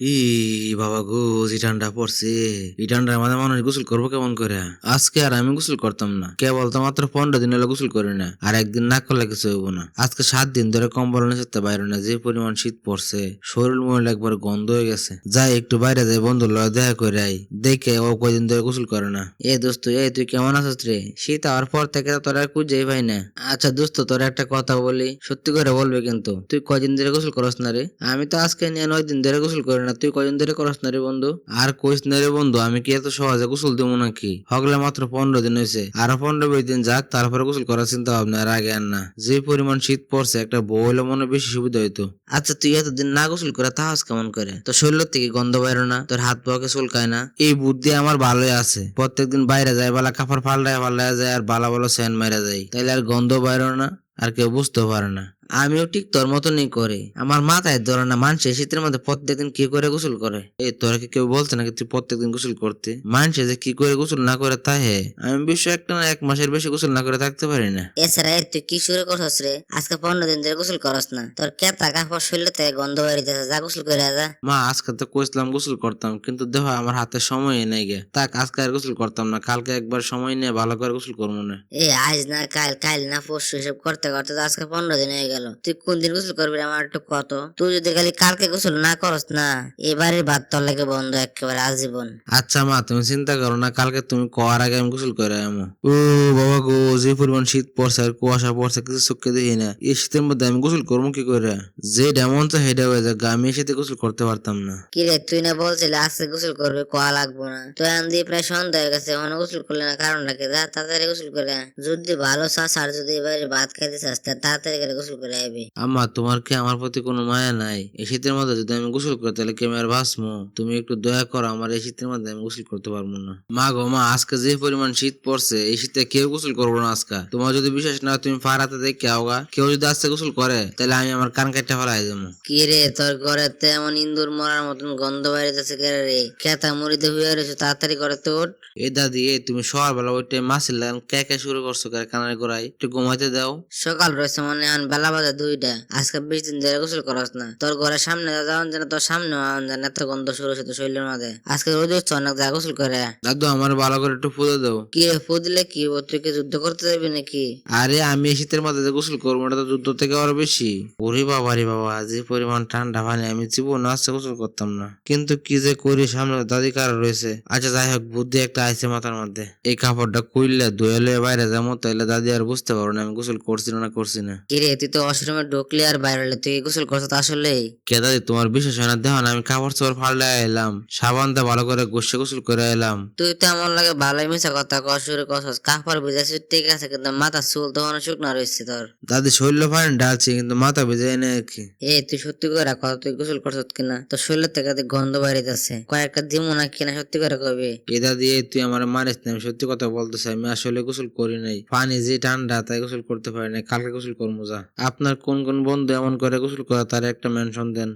ই বাবা গো, যে ঠান্ডা পড়ছে। এই ঠান্ডার মাঝে মানুষ গোসল করব কেমন করে? আজকে আর আমি গোসল করতাম না। কেবল তো মাত্র পনেরো দিন হলো গোসল করি না, আর একদিন না আজকে সাত দিন ধরে কম্বল নিচে বাইরে না, যে পরিমাণ শীত পড়ছে, শরীর একবার গন্ধ হয়ে গেছে। যাই একটু বাইরে যাই বন্ধু লয় দেখা করে আই, দেখে ও কয়দিন ধরে গোসল করে না। এ দোস্ত এই তুই কেমন আছিস রে? শীত হওয়ার পর থেকে তোর খুঁজেই পাই না। আচ্ছা দোস্ত, তোর একটা কথা বলি, সত্যি করে বলবে কিন্তু, তুই কয়দিন ধরে গোসল করস না রে? আমি তো আজকে নিয়ে নয় দিন ধরে গোসল করি না তুই কয়দিন ধরে করস না রে বন্ধু? আর কইস না রে বন্ধু আমি কি এত সহজে গোসল দেবো নাকি? হগলে মাত্র পনেরো দিন হয়েছে আরও পনেরো বিশ দিন যাক তারপরে গোসল করার চিন্তা ভাবনা আর আগে আর না। যে পরিমাণ শীত পড়ছে একটা বউ হলে মনে বেশি সুবিধা হইতো। আচ্ছা তুই এতদিন না গোসল করে তাহাস কেমন করে? তোর শরীর থেকে গন্ধ বাইরো না তোর হাত পাকে চুলকায় না। এই বুদ্ধি আমার ভালোই আছে। প্রত্যেকদিন বাইরে যায় বালা কাপড় পাল্টায় পাল্টায় যায় আর বালা বালা স্যান মারা যায়। তাইলে আর গন্ধ বাইরো না আর কেউ বুঝতেও পারে না। আমিও ঠিক তোর মতনই করি। আমার মাথায় ধরে না মানুষের শীতের মধ্যে প্রত্যেকদিন কি করে গোসল করে? এই তোরা কি কেউ বলছে নাকি তুই প্রত্যেকদিন গোসল করতে? মানুষে যে কি করে গোসল না করে তাই হে। আমি বিশ্ব একটা না এক মাসের বেশি গোসল না করে থাকতে পারি না। এছাড়া এর তুই কি শুরু করছস রে? আজকে পনেরো দিন ধরে গোসল করস না। তোর কেতা কাপড় শরীর থেকে গন্ধ বেরিতেছে যা গোসল করে যা। মা আজকে তো কইছিলাম গোসল করতাম কিন্তু দেখো আমার হাতে সময় নেই গে। তাক আজকে আর গোসল করতাম না কালকে একবার সময় নিয়ে ভালো করে গোসল করব না। এ আজ না কাল কাল না পরশু এসব করতে করতে তো আজকে পনেরো দিন হয়ে গেল। তুই কোন দিন গোসল করবি আমার একটু কত। তুই যদি খালি কালকে গোসল না করস না এবারের ভাত তোর লাগে বন্ধ একেবারে আজীবন। আচ্ছা মা তুমি চিন্তা করো না কালকে তুমি কোয়ার আগে আমি গোসল করে আমো ও বাবা গো যে পরিমাণ শীত পড়ছে আর কুয়াশা পড়ছে কিছু চোখে দেখি না। এই শীতের মধ্যে আমি গোসল করব কি করে? যে ডেমন তো হেডে হয়ে যায় আমি শীতে গোসল করতে পারতাম না। কি রে তুই না বলছিলি আজকে গোসল করবে কোয়া লাগবো না? তো এখন দিয়ে প্রায় সন্ধ্যা হয়ে গেছে এখন গোসল করলে না কারণ যা তাড়াতাড়ি গোসল করে যদি ভালো চাস আর যদি এবারে ভাত খাইতে চাস তাড়াতাড়ি করে গোসল করে আম্মা তোমার কি আমার প্রতি কোনো মায়া নাই? এই শীতের মধ্যে যদি আমি গোসল করি তাহলে কি আমি আর বাঁচবো? তুমি একটু দয়া করো আমার এই শীতের মধ্যে আমি গোসল করতে পারব না। মা গো মা আজকে যে পরিমাণ শীত পড়ছে এই শীতে কেউ গোসল করব না আজকে। তোমার যদি বিশ্বাস না তুমি ফারাতে দেখে আওগা কেউ যদি আজকে গোসল করে তাহলে আমি আমার কান কাটতে ফেলাই যাব কি রে তোর ঘরে তো এমন ইন্দুর মরার মতন গন্ধ বাইরেতেছে কে রে? খেতা মুড়িতে হয়ে রয়েছে তাড়াতাড়ি করে তোর এ দাদি এ তুমি সকালবেলা ওই টাইম মাছের লাগান কে কে শুরু করছ করে কানের গোড়ায়? একটু ঘুমাইতে দাও। সকাল রয়েছে মানে এখন বেলা বাজে দুইটা। আজকে বিশ দিন ধরে গোসল করস না। তোর ঘরের সামনে যাওয়ান জানে তোর সামনে আওয়ান জানে এত গন্ধ শুরু হয়েছে তোর শরীরের মাঝে আজকে রোজ হচ্ছে অনেক যা গোসল করে। দাদু আমার ভালো করে একটু ফুদে দাও। কি রে দিলে কি হব? তুই কি যুদ্ধ করতে যাবি নাকি? আরে আমি এই শীতের মধ্যে যে গোসল করব এটা তো যুদ্ধ থেকে আরও বেশি। ওরে বাবা রে বাবা যে পরিমাণ ঠান্ডা পানি আমি জীবন আসছে গোসল করতাম না। কিন্তু কি যে করি সামনে দাদি কার রয়েছে। আচ্ছা যাই হোক বুদ্ধি একটা আইছে মাথার মধ্যে। এই কাপড়টা কুইলে ধুয়েলে বাইরে যাব তাইলে দাদি আর বুঝতে পারব না আমি গোসল করছি না করছি না। কি রে তুই তো অশ্রমে ঢুকলি আর বাইরে হলি, তুই গোসল করছ তো আসলেই? কে দাদি তোমার বিশেষ হয় না? দেখো না আমি কাপড় চোপড় ফাল্টে এলাম। সাবান দিয়ে ভালো করে গোসে গোসল করে এলাম। তুই তো এমন লাগে ভালোই মিশা কথা কর শুরু করছস কাপড় বুঝাছিস ঠিক আছে কিন্তু মাথা চুল তো অনেক শুকনা রয়েছে তোর। দাদি শরীর পানি ডালছি কিন্তু মাথা ভেজে এনে কি। এ তুই সত্যি করে কথা তুই গোসল করছত কিনা? তোর শরীর থেকে তো গন্ধ বাইরেতেছে কয়েকটা দিমু না কিনা সত্যি করে কবি? এ দাদি এ তুই আমার মারিস না আমি সত্যি কথা বলতেছি আমি আসলে গোসল করি নাই। পানি যে ঠান্ডা তাই গোসল করতে পারি নাই কালকে গোসল করব যা। আপনার কোন কোন বন্ধু এমন করে গোসল করে তার একটা মেনশন দেন।